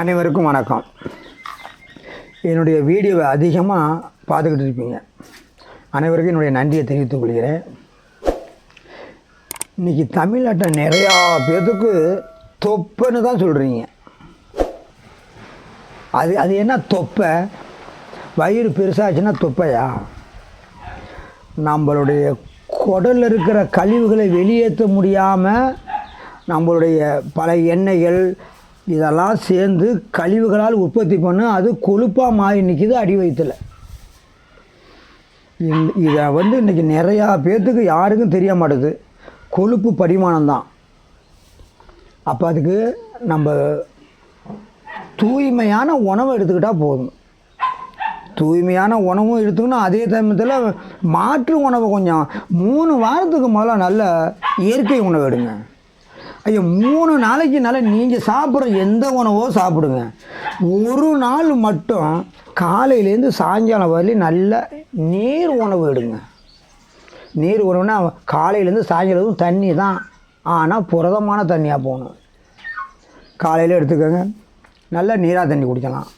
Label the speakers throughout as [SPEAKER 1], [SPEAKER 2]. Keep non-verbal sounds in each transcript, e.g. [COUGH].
[SPEAKER 1] அனைவருக்கும் வணக்கம். என்னுடைய வீடியோவை அதிகமாக பார்த்துக்கிட்டு இருப்பீங்க. அனைவருக்கும் என்னுடைய நன்றியை தெரிவித்துக் கொள்கிறேன். இன்றைக்கி தமிழ்நாட்டில் நிறையா பேர்த்துக்கு தொப்பைன்னு தான் சொல்கிறீங்க அது அது என்ன தொப்பை? வயிறு பெருசாச்சுன்னா தொப்பையா? நம்மளுடைய குடலில் இருக்கிற கழிவுகளை வெளியேற்ற முடியாமல் நம்மளுடைய பல எண்ணெய்கள் இதெல்லாம் சேர்ந்து கழிவுகளால் உற்பத்தி பண்ண அது கொழுப்பாக மாறி நிற்கிது அடி வயிற்றில் இதை வந்து இன்றைக்கி நிறையா பேர்த்துக்கு யாருக்கும் தெரிய மாட்டுது. கொழுப்பு பரிமாணம் தான். அப்போ அதுக்கு நம்ம தூய்மையான உணவை எடுத்துக்கிட்டால் போதும். தூய்மையான உணவும் எடுத்துக்கணும் அதே சமயத்தில் மாற்று உணவை கொஞ்சம் மூணு வாரத்துக்கு முதல்ல நல்ல இயற்கை உணவு எடுங்க. ஐயோ மூணு நாளைக்கு நீங்கள் சாப்பிட்ற எந்த உணவோ சாப்பிடுங்க. ஒரு நாள் மட்டும் காலையிலேருந்து சாயங்காலம் வரலையும் நல்ல நீர் உணவு எடுங்க. நீர் உணவுனா காலையிலேருந்து சாயங்காலம் தண்ணி தான். ஆனால் புரதமான தண்ணியாக போகணும். காலையில் எடுத்துக்கோங்க. நல்ல நீராக தண்ணி குடிக்கலாம்.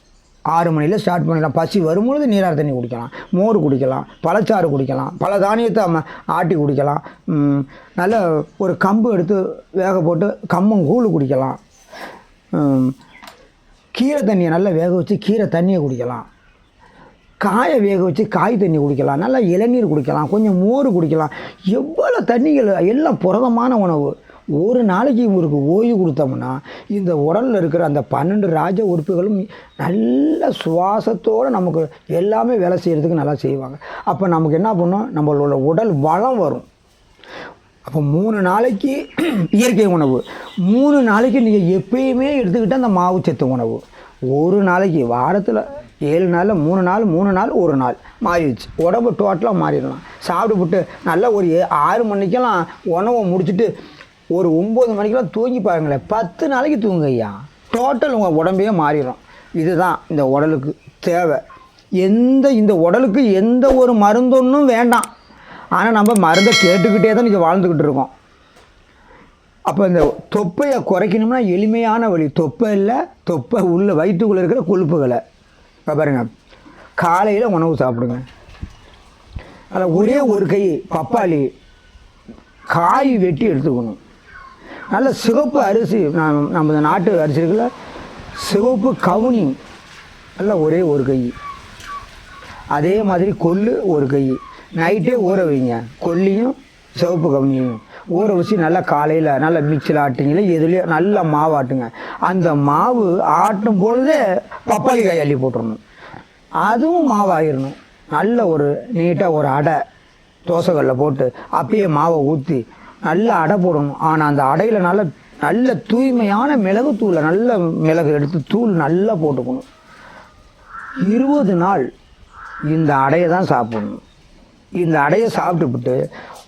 [SPEAKER 1] ஆறு மணியில் ஸ்டார்ட் பண்ணலாம் பசி வரும்பொழுது நீராக தண்ணி குடிக்கலாம். மோர் குடிக்கலாம். பழச்சாறு குடிக்கலாம். பல தானியத்தை நம்ம ஆட்டி குடிக்கலாம். நல்ல ஒரு கம்பு எடுத்து வேக போட்டு கம்பம் கூழ் குடிக்கலாம். கீரை தண்ணியை நல்லா வேக வச்சு கீரை தண்ணியை குடிக்கலாம். காயை வேக வச்சு காய் தண்ணி குடிக்கலாம். நல்லா இளநீர் குடிக்கலாம். கொஞ்சம் மோர் குடிக்கலாம். எவ்வளோ தண்ணிகள் எல்லாம் புரதமான உணவு. ஒரு நாளைக்கு இவருக்கு ஓய்வு கொடுத்தோம்னா இந்த உடலில் இருக்கிற அந்த பன்னெண்டு ராஜ உறுப்புகளும் நல்ல சுவாசத்தோடு நமக்கு எல்லாமே வேலை செய்கிறதுக்கு நல்லா செய்வாங்க. அப்போ நமக்கு என்ன பண்ணும்? நம்மளோட உடல் வளம் வரும். அப்போ மூணு நாளைக்கு [CLEARS THROAT] இயற்கை உணவு. மூணு நாளைக்கு நீங்கள் எப்பயுமே எடுத்துக்கிட்டு அந்த மாவு சத்து உணவு. ஒரு நாளைக்கு வாரத்தில் ஏழு நாளில் மூணு நாள் மூணு நாள் ஒரு நாள் மாறிடுச்சு. உடம்பு டோட்டலாக மாறிடலாம். சாப்பிட்டு நல்லா ஒரு ஆறு மணிக்கெல்லாம் உணவை முடிச்சுட்டு ஒரு ஒம்பது மணிக்கெல்லாம் தூங்கி பாருங்களேன். பத்து நாளைக்கு தூங்குங்க ஐயா. டோட்டல் உங்கள் உடம்பே மாறிடும் இதுதான் இந்த உடலுக்கு தேவை. எந்த இந்த உடலுக்கு எந்த ஒரு மருந்தொன்னும் வேண்டாம். ஆனால் நம்ம மருந்தை கேட்டுக்கிட்டே தான் இன்றைக்கி வாழ்ந்துக்கிட்டு இருக்கோம். அப்போ இந்த தொப்பையை குறைக்கணும்னா எளிமையான வழி. தொப்பை இல்லை தொப்பை உள்ள வயிற்றுக்குள்ளே இருக்கிற கொழுப்புகளை. இப்போ பாருங்கள் காலையில் உணவு சாப்பிடுங்க. அதில் ஒரே ஒரு கை பப்பாளி. காய் வெட்டி எடுத்துக்கணும். நல்ல சிவப்பு அரிசி நம்ம நம்ம இந்த நாட்டு அரிசி இருக்குல்ல சிவப்பு கவுனி நல்ல ஒரே ஒரு கை. அதே மாதிரி கொள்ளு ஒரு கை. நைட்டே ஊற வைங்க. கொல்லியும் சிவப்பு கவுனியும். ஊற வச்சு நல்லா காலையில் நல்லா மிக்சியில் ஆட்டுங்கள எதுலேயோ நல்லா மாவு ஆட்டுங்க. அந்த மாவு ஆட்டும் பொழுதே பப்பாளி காய் அள்ளி போட்டுடணும் அதுவும் மாவாயிடணும் நல்ல ஒரு நீட்டாக ஒரு அடை தோசைக்கல்ல போட்டு அப்பயே மாவை ஊற்றி நல்ல அடை போடணும். ஆனால் அந்த அடையில் நல்ல நல்ல தூய்மையான மிளகு தூளை நல்ல மிளகு எடுத்து தூள் நல்லா போட்டுக்கணும். இருபது நாள் இந்த அடையை தான் சாப்பிடணும். இந்த அடையை சாப்பிட்டுப்பிட்டு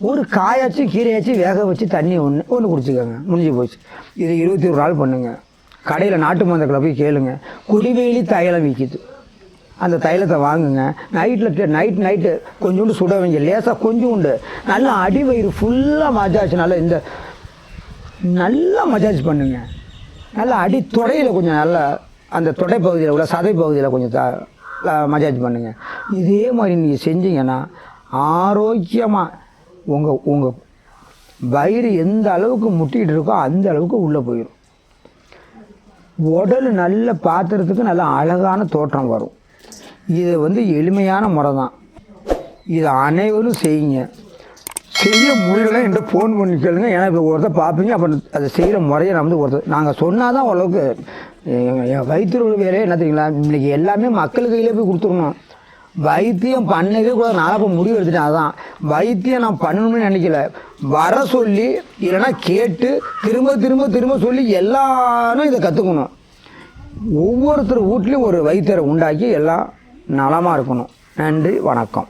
[SPEAKER 1] ஒரு காயாச்சும் கீரையாச்சும் வேக வச்சு தண்ணி ஒன்று ஒன்று குடிச்சிக்கோங்க. முடிஞ்சு போச்சு. இது இருபத்தி ஒரு நாள் பண்ணுங்கள் கடையில் நாட்டு மந்தக்களை போய் கேளுங்க. குடிவேலி தைலம் விற்கிது அந்த தைலத்தை வாங்குங்க. நைட்டில் நைட் நைட்டு கொஞ்சோண்டு சுட வைங்க. லேசாக கொஞ்சோண்டு. நல்லா அடி வயிறு ஃபுல்லாக மஜாஜ் இந்த நல்லா மஜாஜ் பண்ணுங்க. நல்லா அடி தொடையில் கொஞ்சம் நல்லா அந்த தொடை பகுதியில் உள்ள சதை பகுதியில் கொஞ்சம் த மஜாஜ் பண்ணுங்க. இதே மாதிரி நீங்கள் செஞ்சீங்கன்னா ஆரோக்கியமாக உங்கள் உங்கள் வயிறு எந்த அளவுக்கு முட்டிகிட்டு இருக்கோ அந்த அளவுக்கு உள்ளே போயிடும் உடல் நல்ல பாத்திரத்துக்கு நல்ல அழகான தோற்றம் வரும். இது வந்து எளிமையான முறை தான் இதை அனைவரும் செய்யுங்க. செய்ய முடியலை என்கிட்ட ஃபோன் பண்ணி கேளுங்க. ஏன்னா இப்போ ஒருத்தர் பார்ப்பீங்க அப்புறம் அதை செய்கிற முறையை நான் வந்து ஒருத்தர் நாங்கள் சொன்னால் தான் ஓரளவுக்கு என் வயிற்று வேலையே என்ன தெரியுங்களா? இன்றைக்கி எல்லாமே மக்கள் கையிலே போய் கொடுத்துடணும். வைத்தியம் பண்ணவே கூட நான் இப்போ முடிவு எடுத்துட்டேன் அதான். வைத்தியம் நான் பண்ணணும்னு நினைக்கல. வர சொல்லி இல்லைன்னா கேட்டு திரும்ப திரும்ப திரும்ப சொல்லி எல்லாரும் இதை கற்றுக்கணும் ஒவ்வொருத்தர் வீட்லேயும் ஒரு வைத்தியரை உண்டாக்கி எல்லாம் நலமாக இருக்கணும். நன்றி வணக்கம்.